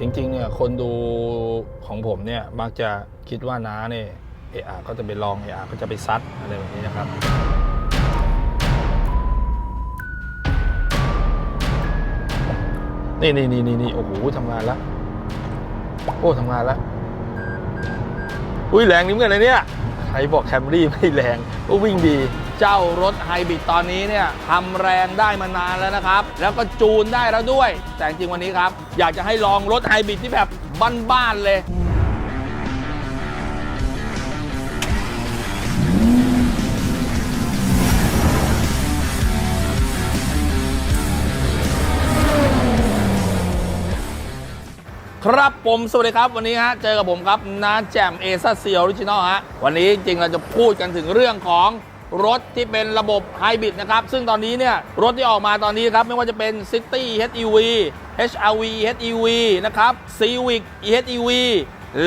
จริงๆเนี่ยคนดูของผมเนี่ยมักจะคิดว่าน้าเนี่ยเออาก็จะไปลองเออาก็จะไปซัดอะไรแบบนี้นะครับ นี่นี่นี่นี่นี่โอ้โหทำงานแล้ว โอ้ทำงานแล้ว อุ้ยแรงนี่เหมือนกันเลยเนี่ย ใครบอกแคมรี่ไม่แรงก็วิ่งดี เจ้ารถไฮบริดตอนนี้เนี่ยทำแรงได้มานานแล้วนะครับ แล้วก็จูนได้แล้วด้วย แต่จริงวันนี้ครับ อยากจะให้ลองรถไฮบริดที่แบบบ้านๆเลย ครับผมสวัสดีครับ วันนี้ฮะเจอกับผมครับน้าแจมเอซ่าเซียออริจินอลฮะวันนี้จริงเราจะพูดกันถึงเรื่องของรถที่เป็นระบบไฮบริดนะครับ ซึ่งตอนนี้เนี่ย รถที่ออกมาตอนนี้ครับ ไม่ว่าจะเป็น City HEV HRV HEV นะครับ Civic HEV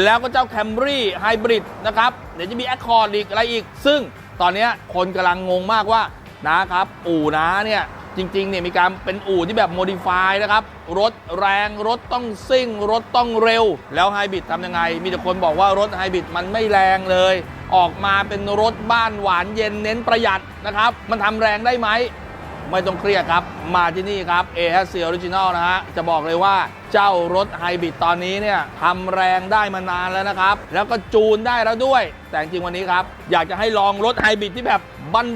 แล้วก็เจ้า Camry Hybrid นะครับ เดี๋ยวจะมี Accord อีกอะไรอีก ซึ่งตอนนี้คนกำลังงงมากว่านะครับ อู่นะเนี่ย จริงๆเนี่ยมีการเป็นอู่ที่แบบโมดิฟายนะครับ รถแรงรถต้องซิ่ง รถต้องเร็ว แล้วไฮบริดทำยังไง มีแต่คนบอกว่ารถไฮบริดมันไม่แรงเลย ออกมาเป็นรถบ้านหวานเย็นเน้นประหยัดนะครับ มันทำแรงได้ไหม ไม่ต้องเครียดครับ มาที่นี่ครับ a h c Original นะฮะ จะบอกเลยว่าเจ้ารถไฮบริดตอนนี้เนี่ยทำแรงได้มานานแล้วนะครับ แล้วก็จูนได้แล้วด้วย แต่จริงวันนี้ครับ อยากจะให้ลองรถไฮบริดที่แบบ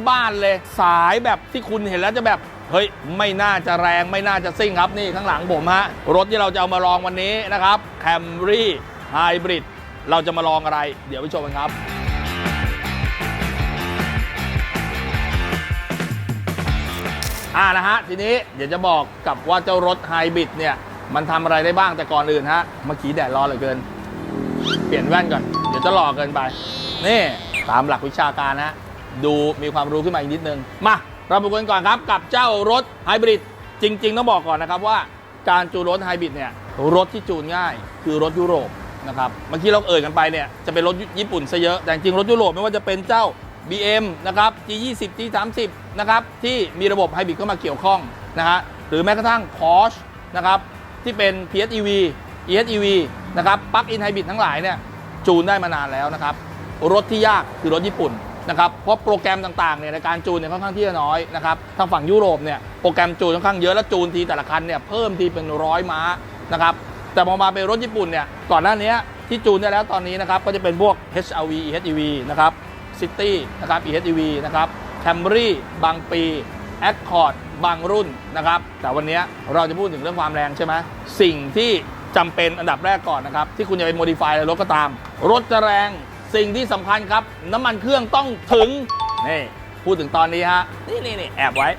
บ้านๆเลย สายแบบที่คุณเห็นแล้วจะแบบเฮ้ย ไม่น่าจะแรงไม่น่าจะซิ่งครับนี่ข้างหลังผมฮะ รถที่เราจะเอามาลองวันนี้นะครับ Camry Hybrid เราจะมาลองอะไร เดี๋ยวไปชมกันครับ อ่านะฮะทีนี้เดี๋ยวจะบอกกับว่าเจ้ารถไฮบริดเนี่ยมันทำอะไรได้บ้างแต่ก่อนอื่นฮะเมื่อกี้แดดร้อนเหลือเกิน เปลี่ยนแว่นก่อน เดี๋ยวจะหล่อเกินไป นี่ตามหลักวิชาการนะดูมีความรู้ขึ้นมาอีกนิดนึง มาเราไปกันก่อนครับกับเจ้ารถไฮบริดจริง ๆ ต้องบอกก่อนนะครับว่าการจูนรถไฮบริดเนี่ยรถที่จูนง่ายคือรถยุโรปนะครับเมื่อกี้เราเอ่ยกันไปเนี่ยจะเป็นรถญี่ปุ่นซะเยอะแต่จริงรถยุโรปไม่ว่าจะเป็นเจ้า BM นะครับ G20 G30 นะครับที่มีระบบไฮบริดเข้ามาเกี่ยวข้องนะฮะหรือแม้กระทั่ง Porsche นะครับที่เป็น PHEV EHEV นะครับปลั๊กอินไฮบริดทั้งหลายเนี่ยจูนได้มานานแล้วนะครับ รถที่ยากคือรถญี่ปุ่นนะครับเพราะโปรแกรมต่างๆเนี่ยในการจูนเนี่ยค่อนข้างที่จะน้อยนะครับทางฝั่งยุโรปเนี่ยโปรแกรมจูนค่อนข้างเยอะและจูนทีแต่ละคันเนี่ยเพิ่มทีเป็นร้อยม้านะครับแต่พอมาเป็นรถญี่ปุ่นเนี่ยก่อนหน้านี้ที่จูนได้แล้วตอนนี้นะครับก็จะเป็นพวก HRV EHEV นะครับ City นะครับ EHEV นะครับ Camry บางปี Accord บางรุ่นนะครับ แต่วันนี้เราจะพูดถึงเรื่องความแรงใช่ไหมสิ่งที่จำเป็นอันดับแรกก่อนนะครับ ที่คุณจะไปโมดิฟายรถก็ตาม รถจะแรงสิ่งที่สำคัญครับ น้ำมันเครื่องต้องถึง นี่ พูดถึงตอนนี้ฮะ นี่นี่นี่แอบไว้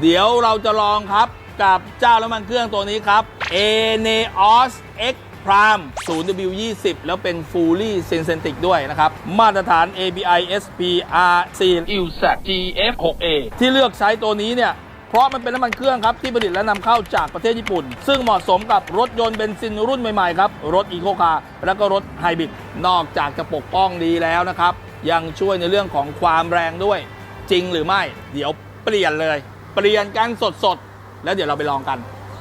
เดี๋ยวเราจะลองครับกับเจ้าน้ำมันเครื่องตัวนี้ครับ Eneos X Prime 0W20 แล้วเป็น Fully Synthetic ด้วยนะครับ มาตรฐาน ABI SPRC USAC GF6A ที่เลือกใช้ตัวนี้เนี่ยเพราะมันเป็นน้ำมันเครื่องครับ ที่ผลิตและนำเข้าจากประเทศญี่ปุ่น ซึ่งเหมาะสมกับรถยนต์เบนซินรุ่นใหม่ๆครับ รถอีโคคาร์แล้วก็รถไฮบริดนอกจากจะปกป้องดีแล้วนะครับ ยังช่วยในเรื่องของความแรงด้วย จริงหรือไม่ เดี๋ยวเปลี่ยนเลย เปลี่ยนกันสดๆ แล้วเดี๋ยวเราไปลองกัน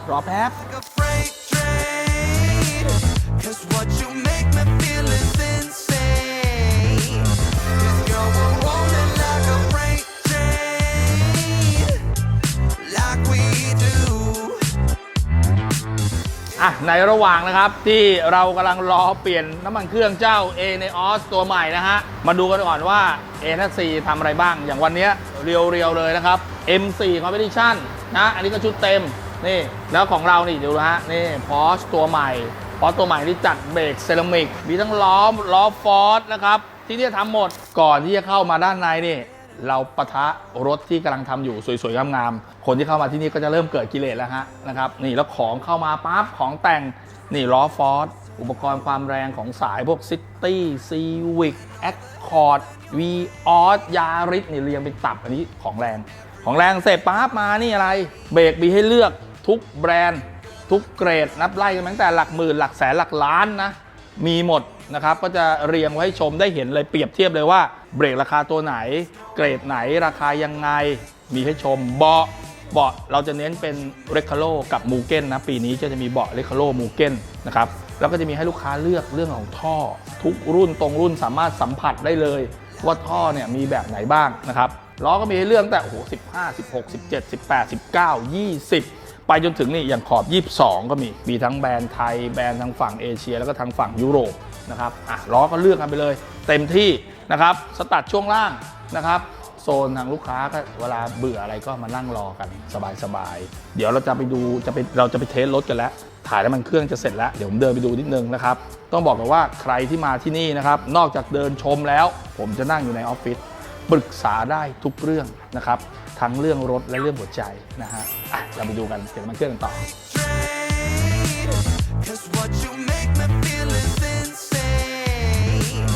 รอแป๊บ อะในระหว่างนะครับที่เรากำลังรอเปลี่ยนน้ำมันเครื่องเจ้า A ในออสตัวใหม่นะฮะ มาดูกันก่อนว่า A ทัศทำอะไรบ้าง อย่างวันนี้ยเรียวๆเลยนะครับ M4 Competition นะ อันนี้ก็ชุดเต็ม นี่ แล้วของเรานี่ดูนะฮะ นี่ Porsche ตัวใหม่ Porsche ตัวใหม่ที่จัดเบรกเซรามิก มีทั้งล้อมล้อฟอร์ดนะครับ ที่นี่ทำหมด ก่อนที่จะเข้ามาด้านในนี่ เราปะทะรถที่กำลังทำอยู่สวยๆงามๆคนที่เข้ามาที่นี่ก็จะเริ่มเกิดกิเลสแล้วฮะนะครับนี่แล้วของเข้ามาปั๊บของแต่งนี่ล้อฟอร์ดอุปกรณ์ความแรงของสายพวกซิตี้ซีวิกแอคคอร์ดวีออสยาริสนี่เรียงเป็นตับอันนี้ของแรง ของแรงเสร็จปั๊บมานี่อะไร เบรกมีให้เลือกทุกแบรนด์ ทุกเกรดนับไล่กันมาตั้งแต่หลักหมื่นหลักแสนหลักล้านนะ มีหมดนะครับก็จะเรียงไว้ให้ชมได้เห็นเลยเปรียบเทียบเลยว่า เบรกราคาตัวไหน เกรดไหนราคายังไง มีให้ชมเบาะเบาะเราจะเน้นเป็นเรคคาโลกับมูเก้นนะปีนี้ก็จะมีเบาะเรคคาโลมูเก้นนะครับแล้วก็จะมีให้ลูกค้าเลือกเรื่องของท่อ ทุกรุ่นตรงรุ่นสามารถสัมผัสได้เลย ว่าท่อเนี่ยมีแบบไหนบ้างนะครับล้อก็มีให้เลือกตั้งแต่โอ้โห15 16 17 18 19 20 ไปจนถึงนี่อย่างขอบ 22 ก็มี มีทั้งแบรนด์ไทย แบรนด์ทางฝั่งเอเชีย แล้วก็ทางฝั่งยุโรปนะครับอะล้อก็เลือกกันไปเลย เต็มที่นะครับสตัดช่วงล่างนะครับโซนทางลูกค้าก็เวลาเบื่ออะไรก็มานั่งรอกันสบายๆ เดี๋ยวเราจะไปดูจะไปเราจะไปเทสรถกันแล้ว ถ่ายแล้วมันเครื่องจะเสร็จแล้ว เดี๋ยวผมเดินไปดูนิดนึงนะครับ ต้องบอกกันว่าใครที่มาที่นี่นะครับ นอกจากเดินชมแล้ว ผมจะนั่งอยู่ในออฟฟิศ ปรึกษาได้ทุกเรื่องนะครับ ทั้งเรื่องรถและเรื่องหัวใจนะฮะอะเราไปดูกันเดี๋ยวมันเครื่องกันต่อ Cause what you make me feel is insane.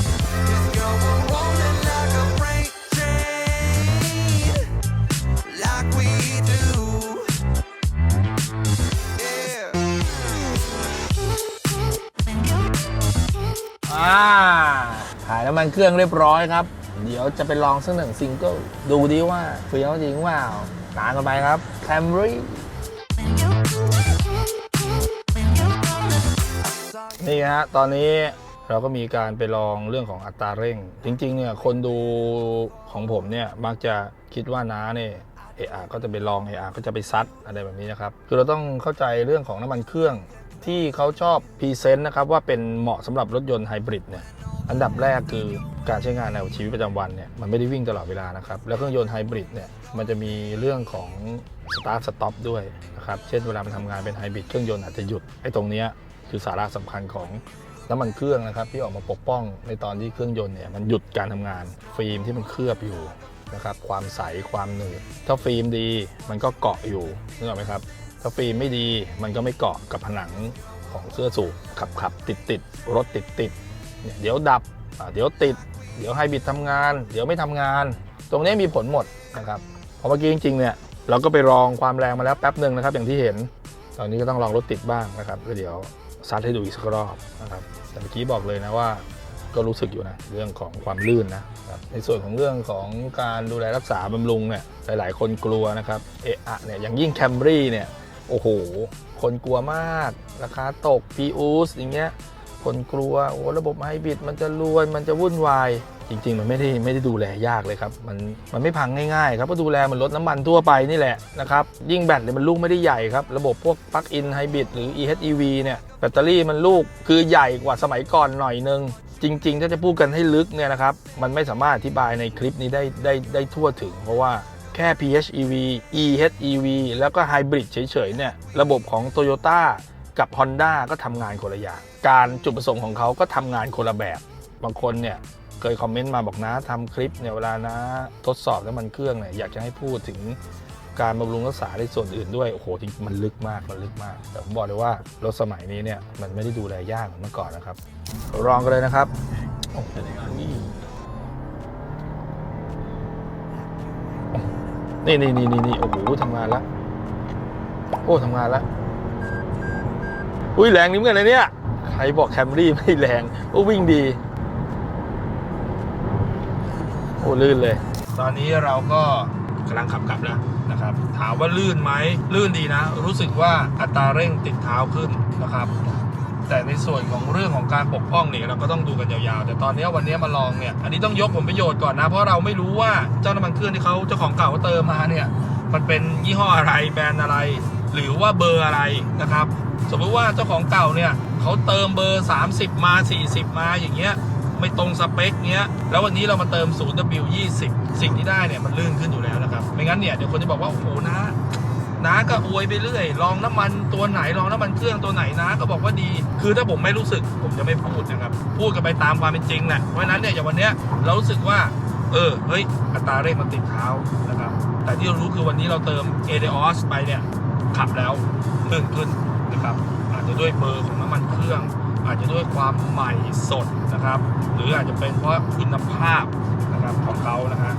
Cause you're a woman like a freight train. Like we do. Yeah. อ่าถ่ายน้ำมันเครื่องเรียบร้อยครับ เดี๋ยวจะไปลองสักหนึ่งซิงเกิลดูดิว่าเฟี้ยวจริงเปล่าตามกันไปครับ Camry นี่ฮะตอนนี้เราก็มีการไปลองเรื่องของอัตราเร่ง จริงๆเนี่ยคนดูของผมเนี่ยมักจะคิดว่าน้าเนี่ยเออาก็จะไปลองเออาก็จะไปซัดอะไรแบบนี้นะครับ คือเราต้องเข้าใจเรื่องของน้ำมันเครื่องที่เขาชอบพรีเซนต์นะครับว่าเป็นเหมาะสำหรับรถยนต์ไฮบริดเนี่ย อันดับแรกคือการใช้งานในชีวิตประจำวันเนี่ยมันไม่ได้วิ่งตลอดเวลานะครับ แล้วเครื่องยนต์ไฮบริดเนี่ยมันจะมีเรื่องของสตาร์ทสต็อปด้วยนะครับ เช่นเวลามันทำงานเป็นไฮบริดเครื่องยนต์อาจจะหยุดไอ้ตรงเนี้ยคือสาระสำคัญของน้ำมันเครื่องนะครับที่ออกมาปกป้องในตอนที่เครื่องยนต์เนี่ยมันหยุดการทำงานฟิล์มที่มันเคลือบอยู่นะครับความใสความหนืดถ้าฟิล์มดีมันก็เกาะอยู่นึกออกไหมครับถ้าฟิล์มไม่ดีมันก็ไม่เกาะกับผนังของเสื้อสูบขับขับติดติดรถติดติด เดี๋ยวดับ เดี๋ยวติด เดี๋ยวไฮบริดทำงาน เดี๋ยวไม่ทำงาน ตรงนี้มีผลหมดนะครับพราะเมื่อกี้จริงๆเนี่ยเราก็ไปลองความแรงมาแล้วแป๊บหนึ่งนะครับ อย่างที่เห็น ตอนนี้ก็ต้องลองรถติดบ้างนะครับแล้วเดี๋ยวซัดให้ดูอีกสักรอบนะครับแต่เมื่อกี้บอกเลยนะว่าก็รู้สึกอยู่นะเรื่องของความลื่นนะครับในส่วนของเรื่องของการดูแลรักษาบำรุงเนี่ยหลาย ๆ คนกลัวนะครับเอะอะเนี่ยอย่างยิ่งแคมรี่เนี่ยโอ้โห คนกลัวมาก ราคาตกพีอูสอย่างเงี้ย คนกลัวโอ้ระบบไฮบริดมันจะรวนมันจะวุ่นวาย จริง ๆ มันไม่ได้ไม่ได้ดูแลยากเลยครับ มันมันไม่พังง่ายๆครับก็ดูแลเหมันรถน้ำมันทั่วไปนี่แหละนะครับยิ่งแบตเนี่ยมันลูกไม่ได้ใหญ่ครับ ระบบพวกปลั๊กอินไฮบริดหรือ EHEV เนี่ยแบตเตอรี่มันลูกคือใหญ่กว่าสมัยก่อนหน่อยนึงจริงๆ ถ้าจะพูดกันให้ลึกเนี่ยนะครับ มันไม่สามารถอธิบายในคลิปนี้ได้ได้ได้ทั่วถึง เพราะว่าแค่ PHEV EHEV แล้วก็ไฮบริดเฉยๆเนี่ยระบบของ Toyota กับ Honda ก็ทำงานคนละอย่าง การจุดประสงค์ของเขาก็ทำงานคนละแบบ บางคนเนี่ยเคยคอมเมนต์มาบอกนะทำคลิปเนี่ยเวลานะทดสอบน้ำมันเครื่องเนี่ยอยากจะให้พูดถึงการบำรุงรักษาในส่วนอื่นด้วย โอ้โหจริงมันลึกมากมันลึกมาก แต่ผมบอกเลยว่ารถสมัยนี้เนี่ยมันไม่ได้ดูแลยากเหมือนเมื่อก่อนนะครับลองกันเลยนะครับโอ้โหนี่นี่นี่นี่นี่โอ้โหทำงานแล้วโอ้ทำงานแล้ว อุ้ยแรงนิ้มกันเลยเนี่ย ใครบอกแคมรี่ไม่แรงโอ้วิ่งดี โอ้ลื่นเลย ตอนนี้เราก็กำลังขับกลับแล้วนะครับ ถามว่าลื่นไหมลื่นดีนะ รู้สึกว่าอัตราเร่งติดเท้าขึ้นนะครับ แต่ในส่วนของเรื่องของการปกป้องเนี่ยเราก็ต้องดูกันยาวๆ แต่ตอนนี้วันนี้มาลองเนี่ย อันนี้ต้องยกผลประโยชน์ก่อนนะ เพราะเราไม่รู้ว่าเจ้าน้ำมันเครื่องที่เขาเจ้าของเก่าเขาเติมมาเนี่ย มันเป็นยี่ห้ออะไรแบรนด์อะไร หรือว่าเบอร์อะไรนะครับ สมมติว่าเจ้าของเก่าเนี่ยเขาเติมเบอร์ 30 มา 40 มาอย่างเงี้ยไม่ตรงสเปคเงี้ย แล้ววันนี้เรามาเติม 0W20 สิ่งที่ได้เนี่ยมันลื่นขึ้นอยู่แล้วนะครับ ไม่งั้นเนี่ยเดี๋ยวคนจะบอกว่า โอ้โหนะน้าก็อวยไปเรื่อย ลองน้ำมันตัวไหน ลองน้ำมันเครื่องตัวไหนนะก็บอกว่าดี คือถ้าผมไม่รู้สึกผมจะไม่พูดนะครับ พูดกันไปตามความเป็นจริงแหละ เพราะฉะนั้นเนี่ยอย่างวันเนี้ยเรารู้สึกว่า เออ เฮ้ย อัตราเร่งมันติดเท้านะครับ แต่ที่เรารู้คือวันนี้เราเติม a d o s ไปเนี่ย ขับแล้วลื่นขึ้นนะครับ อาจจะด้วยเบอร์ของน้ำมันเครื่อง อาจจะด้วยความใหม่สดนะครับ หรืออาจจะเป็นเพราะคุณภาพนะครับของเขานะฮะ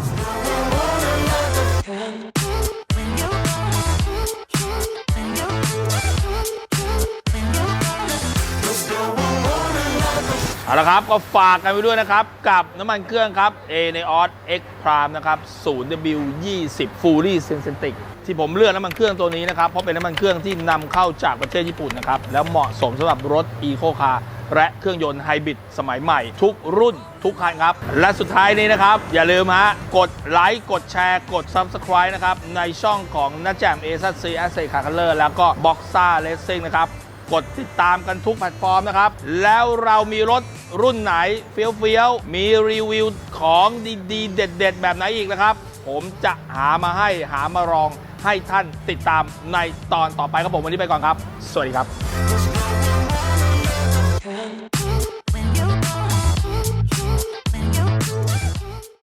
ละครับก็ฝากกันไปด้วยนะครับ กับน้ำมันเครื่องครับ a n e o s X Prime นะครับ 0W20 Fully Synthetic ที่ผมเลือกน้ำมันเครื่องตัวนี้นะครับ เพราะเป็นน้ำมันเครื่องที่นำเข้าจากประเทศญี่ปุ่นนะครับ แล้วเหมาะสมสำหรับรถ Eco Car และเครื่องยนต์ไฮบริดสมัยใหม่ ทุกรุ่นทุกคันครับ และสุดท้ายนี้นะครับ อย่าลืมฮะกดไลค์กดแชร์ กด Subscribe นะครับ ในช่องของน้าแจมเอซัสซีแอสเซคาร์คัลเลอร์แล้วก็บ็อกซ่าเลสซิ่งนะครับ กดติดตามกันทุกแพลตฟอร์มนะครับ แล้วเรามีรถรุ่นไหนเฟี้ยวเฟี้ยวๆ มีรีวิวของดีๆ เด็ดๆ แบบไหนอีกนะครับ ผมจะหามาให้หามารองให้ท่านติดตามในตอนต่อไปครับผมวันนี้ไปก่อนครับ สวัสดีครับ